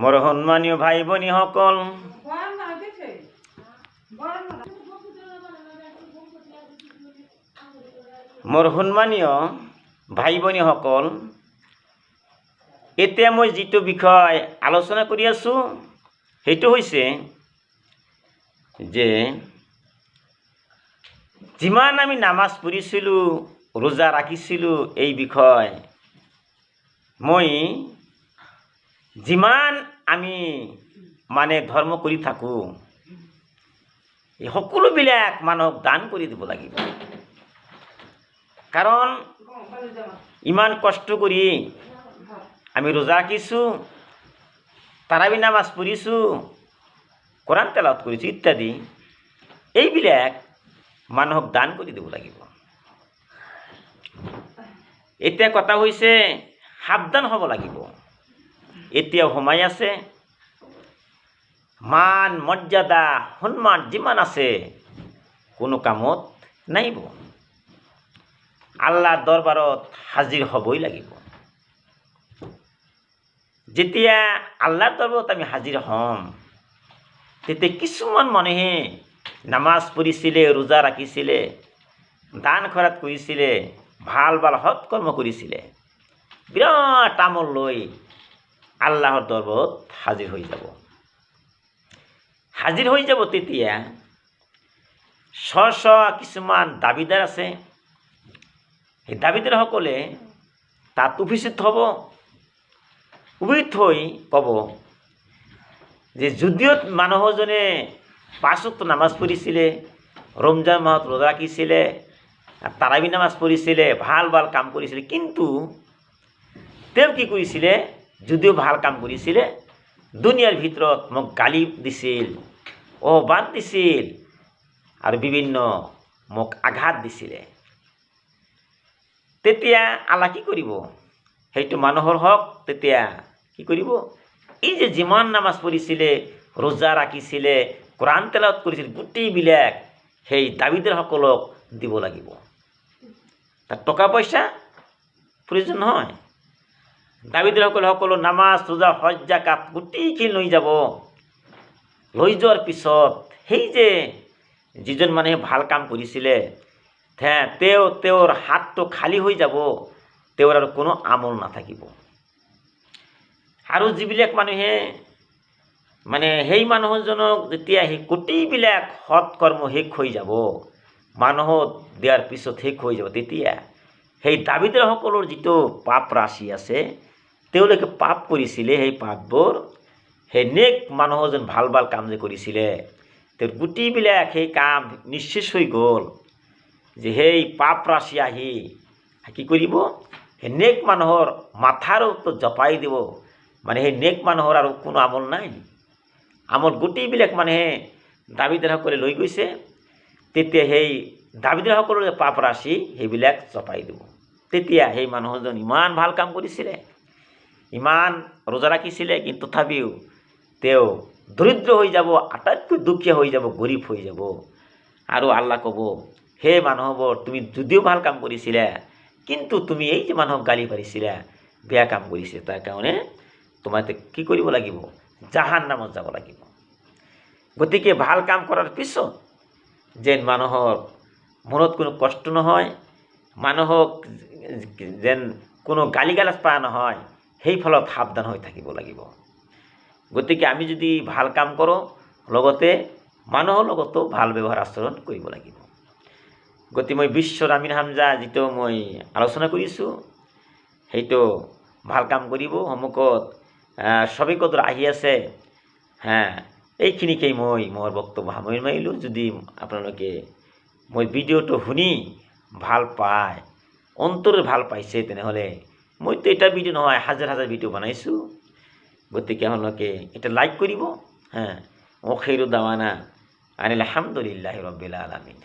মোৰ সন্মানীয় ভাই ভনীসকল মোৰ সন্মানীয় ভাই ভনীসকল এতিয়া মই যিটো বিষয় আলোচনা কৰি আছোঁ, সেইটো হৈছে যে যিমান আমি নামাজ পঢ়িছিলোঁ, ৰোজা ৰাখিছিলোঁ, এই বিষয় মই যিমান আমি মানে ধৰ্ম কৰি থাকোঁ, এই সকলোবিলাক মানুহক দান কৰি দিব লাগিব। কাৰণ ইমান কষ্ট কৰি আমি ৰোজা ৰাখিছোঁ, তাৰাবি নামাজ পঢ়িছোঁ কোৰাণ তেলাওত কৰিছোঁ ইত্যাদি, এইবিলাক মানুহক দান কৰি দিব লাগিব। এতিয়া কথা হৈছে, সাৱধান হ'ব লাগিব। এতিয়াও সময় আছে। মান, মৰ্যাদা, সন্মান যিমান আছে, কোনো কামত নাইব আল্লাহৰ দৰবাৰত হাজিৰ হ'বই লাগিব। যেতিয়া আল্লাহৰ দৰবাৰত আমি হাজিৰ হ'ম, তেতিয়া কিছুমান মানুহে নামাজ পঢ়িছিলে, ৰোজা ৰাখিছিলে, দান খৰাত কৰিছিলে ভালো ভালো সৎকৰ্ম কৰিছিলে। বিৰাট তামোল লৈ আল্লাহৰ দৰবাৰত হাজিৰ হৈ যাব। হাজিৰ হৈ যাব তেতিয়া স্ব স্ব কিছুমান দাবীদাৰ আছে। সেই দাবীদাৰসকলে তাত উপস্থিত হ'ব। উপস্থিত হৈ ক'ব যে যদিও মানুহজনে পাঁচত নামাজ পঢ়িছিলে, ৰমজান মাহত ৰোজা ৰাখিছিলে তাৰাবি নামাজ পঢ়িছিলে ভালো ভালো কাম কৰিছিলে, কিন্তু তেওঁ কি কৰিছিলে? যদিও ভালো কাম কৰিছিলে, দুনিয়াৰ ভিতৰত মোক গালি দিছিল অবাদ দিছিল আৰু বিভিন্ন মোক আঘাত দিছিলে। তেতিয়া আল্লাহ কি কৰিব? সেইটো মানুহৰ হওক তেতিয়া কি কৰিব? এই যে যিমান নামাজ পঢ়িছিলে, ৰোজা ৰাখিছিলে কোৰাণ তেলাওত কৰিছিলে গোটেইবিলাক সেই দাবীদাৰসকলক দিব লাগিব। তাত টকা পইচা প্ৰয়োজন নহয়। দাবীদাৰসকলে সকলো নামাজ ৰোজা হজ জাকাত গোটেইখিনি লৈ যাব। লৈ যোৱাৰ পিছত সেই যে যিজন মানুহে ভালো কাম কৰিছিলে তেওঁ, তেওঁৰ হাতটো খালী হৈ যাব, তেওঁৰ আৰু কোনো আমল নাথাকিব। আৰু যিবিলাক মানুহে মানে সেই মানুহজনক যেতিয়া সেই গোটেইবিলাক সৎকৰ্ম শেষ হৈ যাব, মানুহত দিয়াৰ পিছত শেষ হৈ যাব, তেতিয়া সেই দাবীদাৰসকলৰ যিটো পাপ ৰাশি আছে তেওঁলোকে পাপ কৰিছিলে, সেই পাপবোৰ, সেই নেক মানুহ যেন ভালো ভালো কাম যে কৰিছিলে, তেওঁৰ গোটেইবিলাক সেই কাম নিশ্চেষ হৈ গ'ল যে সেই পাপ ৰাশি আহি কি কৰিব? সেই নেক মানুহৰ মাথাৰ জপাই দিব। মানে সেই নেক মানুহৰ আৰু কোনো আমল নাই। আমল গোটেইবিলাক মানুহে দাবীদাৰসকলে লৈ গৈছে। তেতিয়া সেই দাবীদাৰসকলৰ যে পাপ ৰাশি, সেইবিলাক জপাই দিব। তেতিয়া সেই মানুহজন ইমান ভালো কাম কৰিছিলে। ইমান ৰোজা ৰাখিছিলে, কিন্তু তথাপিও তেওঁ দৰিদ্ৰ হৈ যাব, আটাইতকৈ দুখীয়া হৈ যাব, গৰীব হৈ যাব। আৰু আল্লাহ ক'ব সেই মানুহবোৰ তুমি যদিও ভালো কাম কৰিছিলা, কিন্তু তুমি এই যে মানুহক গালি পাৰিছিলা, বেয়া কাম কৰিছে তাৰ কাৰণে তোমাৰ কি কৰিব লাগিব? জাহান নামত যাব লাগিব। গতিকে ভালো কাম কৰাৰ পিছত যেন মানুহৰ মনত কোনো কষ্ট নহয়, মানুহক যেন কোনো গালি গালাজ পোৱা নহয় সেই ফলত সাৱধান হৈ থাকিব লাগিব। গতিকে আমি যদি ভালো কাম কৰোঁ, লগতে মানুহৰ লগতো ভালো ব্যৱহাৰ আচৰণ কৰিব লাগিব। গতিকে মই বিশ্বৰ আমিন হামজা যিটো মই আলোচনা কৰিছোঁ, সেইটো ভালো কাম কৰিব। সন্মুখত কদৰ আহি আছে। হা এইখিনিকেই মই মোৰ বক্তব্য সামৰি মাৰিলোঁ। যদি আপোনালোকে মই ভিডিঅ'টো শুনি ভালো পায় অন্তৰে ভালো পাইছে, তেনেহ'লে মইতো এটা ভিডিঅ' নহয় হাজাৰ হাজাৰ ভিডিঅ' বনাইছোঁ। গতিকে আপোনালোকে এটা লাইক কৰিব। হা অখেৰু দাৱানা আনিল আলহামদুলিল্লাহ ৰবিল আলমিন।